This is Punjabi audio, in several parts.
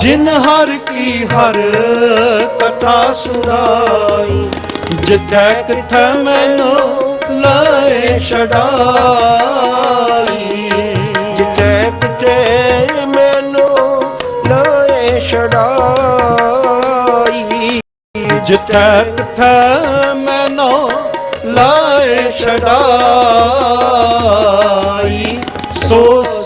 ਜਿਨ ਹਰ ਕੀ ਹਰ ਕਥਾ ਸੁਣਾਈ, ਜਿਥੈ ਕਿਥੈ ਮੈਨੂੰ ਲਏ ਛਡਾਈ। ਜਿੱਥੇ ਕਿਤੇ ਮੈਨੂੰ ਲੋਏ ਛਡਾਈ। ਜਿਥੈ ਕਿਥੈ ਮੈਨੂੰ ਲਾਏ ਛਡਾਈ, ਸੋ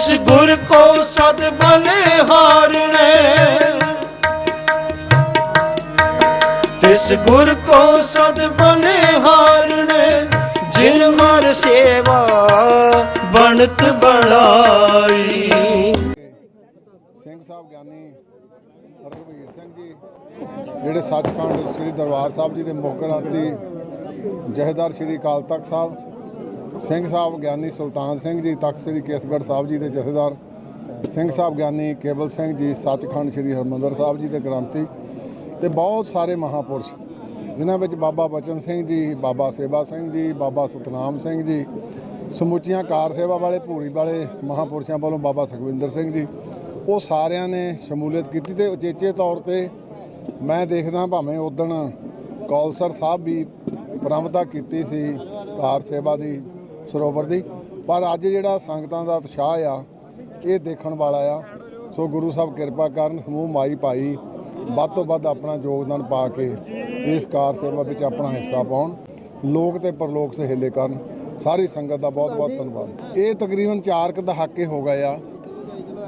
ਇਸ ਗੁਰ ਕੋ ਸਦ ਬਲੇ ਹਾਰਣੇ। ਤਿਸ ਗੁਰ ਕੋ ਸਦ ਬਲੇ ਹਾਰਣੇ, ਜਿਨ ਹਰ ਸੇਵਾ ਬਣਤ ਬਣਾਈ ਸਿੰਘ ਸਾਹਿਬ ਗਿਆਨੀ ਰਘਵੀਰ ਸਿੰਘ ਜੀ, ਜਿਹੜੇ ਸੱਚਖੰਡ ਸ੍ਰੀ ਦਰਬਾਰ ਸਾਹਿਬ ਜੀ ਦੇ ਮੁਖਗ੍ਰੰਥੀ ਜਹੇਦਾਰ ਸ੍ਰੀ ਅਕਾਲ ਤਖਤ ਸਾਹਿਬ ਸਿੰਘ ਸਾਹਿਬ ਗਿਆਨੀ ਸੁਲਤਾਨ ਸਿੰਘ ਜੀ, ਤਖਤ ਸ੍ਰੀ ਕੇਸਗੜ੍ਹ ਸਾਹਿਬ ਜੀ ਦੇ ਜਥੇਦਾਰ, ਸਿੰਘ ਸਾਹਿਬ ਗਿਆਨੀ ਕੇਵਲ ਸਿੰਘ ਜੀ, ਸੱਚਖੰਡ ਸ੍ਰੀ ਹਰਮੰਦਰ ਸਾਹਿਬ ਜੀ ਦੇ ਗ੍ਰੰਥੀ ਤੇ ਬਹੁਤ ਸਾਰੇ ਮਹਾਪੁਰਸ਼, ਜਿਨ੍ਹਾਂ ਵਿੱਚ ਬਾਬਾ ਬਚਨ ਸਿੰਘ ਜੀ, ਬਾਬਾ ਸੇਵਾ ਸਿੰਘ ਜੀ, ਬਾਬਾ ਸਤਨਾਮ ਸਿੰਘ ਜੀ, ਸਮੁੱਚੀਆਂ ਕਾਰ ਸੇਵਾ ਵਾਲੇ, ਭੂਰੀ ਵਾਲੇ ਮਹਾਪੁਰਸ਼ਾਂ ਵੱਲੋਂ ਬਾਬਾ ਸੁਖਵਿੰਦਰ ਸਿੰਘ ਜੀ, ਉਹ ਸਾਰਿਆਂ ਨੇ ਸ਼ਮੂਲੀਅਤ ਕੀਤੀ ਤੇ ਉਚੇਚੇ ਤੌਰ ਤੇ ਮੈਂ ਦੇਖਦਾ ਭਾਵੇਂ ਉਦਣ ਕੌਲਸਰ ਸਾਹਿਬ ਵੀ ਬਰਾਮਦਾ ਕੀਤੀ ਸੀ ਕਾਰ ਸੇਵਾ ਦੀ ਸਰੋਵਰ ਦੀ। ਪਰ ਅੱਜ ਜਿਹੜਾ ਸੰਗਤਾਂ ਦਾ ਉਤਸ਼ਾਹ ਆ, ਇਹ ਦੇਖਣ ਵਾਲਾ ਆ। ਸੋ ਗੁਰੂ ਸਾਹਿਬ ਕਿਰਪਾ ਕਰਨ ਸਮੂਹ ਮਾਈ ਭਾਈ ਵੱਧ ਤੋਂ ਵੱਧ ਆਪਣਾ ਯੋਗਦਾਨ ਪਾ ਕੇ ਇਸ ਕਾਰ ਸੇਵਾ ਵਿੱਚ ਆਪਣਾ ਹਿੱਸਾ ਪਾਉਣ। ਲੋਕ ਤੇ ਪਰਲੋਕ ਸਹੇਲੇ ਕਰਨ। ਸਾਰੀ ਸੰਗਤ ਦਾ ਬਹੁਤ ਬਹੁਤ ਧੰਨਵਾਦ। ਇਹ ਤਕਰੀਬਨ 4 ਕੁ ਦਹਾਕੇ ਹੋ ਗਏ ਆ,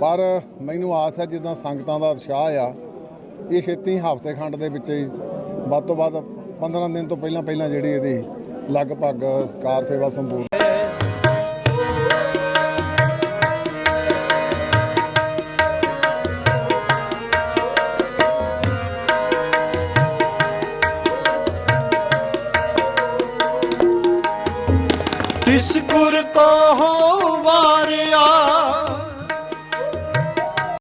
ਪਰ ਮੈਨੂੰ ਆਸ ਹੈ ਜਿੱਦਾਂ ਸੰਗਤਾਂ ਦਾ ਉਤਸ਼ਾਹ ਆ, ਇਹ ਛੇਤੀ ਹਫ਼ਤੇ ਖੰਡ ਦੇ ਵਿੱਚ ਹੀ ਵੱਧ ਤੋਂ ਵੱਧ 15 ਦਿਨ ਤੋਂ ਪਹਿਲਾਂ ਪਹਿਲਾਂ ਜਿਹੜੀ ਇਹਦੀ ਲਗਭਗ ਕਾਰ ਸੇਵਾ ਸੰਪੂਰਨ ਜਿਸ ਗੁਰ ਕੋ ਹੋ ਵਾਰਿਆ